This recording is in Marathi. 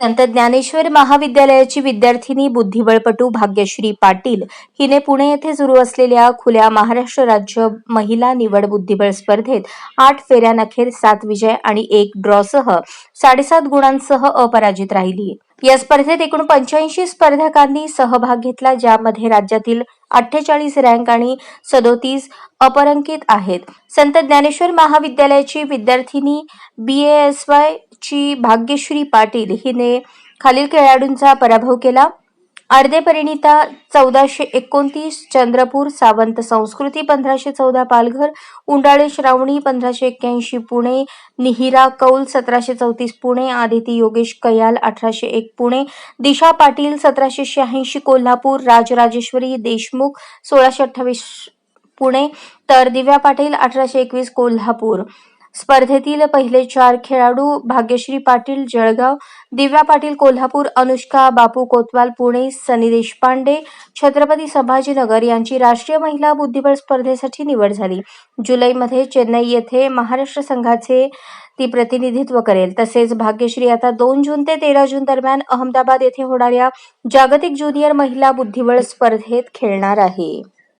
संत ज्ञानेश्वर महाविद्यालयाची विद्यार्थिनी बुद्धिबळपटू भाग्यश्री पाटील हिने पुणे येथे सुरू असलेल्या खुल्या महाराष्ट्र राज्य महिला निवड बुद्धिबळ स्पर्धेत आठ फेऱ्यांअखेर सात विजय आणि एक ड्रॉसह साडेसात गुणांसह अपराजित राहिली. या स्पर्धेत एकूण पंच्याऐंशी स्पर्धकांनी सहभाग घेतला ज्यामध्ये राज्यातील अठ्ठेचाळीस रँक आणि सदोतीस अपरंकित आहेत. संत ज्ञानेश्वर महाविद्यालयाची विद्यार्थिनी बी एस वाय ची भाग्यश्री पाटील हिने खालील खेळाडूंचा पराभव केला. अर्धे परिणिता चौदाशे एकोणतीस चंद्रपूर सावंत संस्कृती पंधराशे चौदा पालघर उंडाळे श्रावणी पंधराशे एक्क्याऐंशी पुणे निहिरा कौल सतराशे चौतीस पुणे आदिती योगेश कयाल अठराशे एक पुणे दिशा पाटील सतराशे शहाऐंशी कोल्हापूर राजराजेश्वरी देशमुख सोळाशे अठ्ठावीस पुणे तर दिव्या पाटील अठराशे एकवीस कोल्हापूर. स्पर्धेतील पहिले चार खेळाडू भाग्यश्री पाटील जळगाव दिव्या पाटील कोल्हापूर अनुष्का बापू कोतवाल पुणे सनी देशपांडे छत्रपती संभाजीनगर यांची राष्ट्रीय महिला बुद्धिबळ स्पर्धेसाठी निवड झाली. जुलैमध्ये चेन्नई येथे महाराष्ट्र संघाचे ती प्रतिनिधित्व करेल. तसेच भाग्यश्री आता दोन जून ते तेरा जून दरम्यान अहमदाबाद येथे होणाऱ्या जागतिक ज्युनियर महिला बुद्धिबळ स्पर्धेत खेळणार आहे.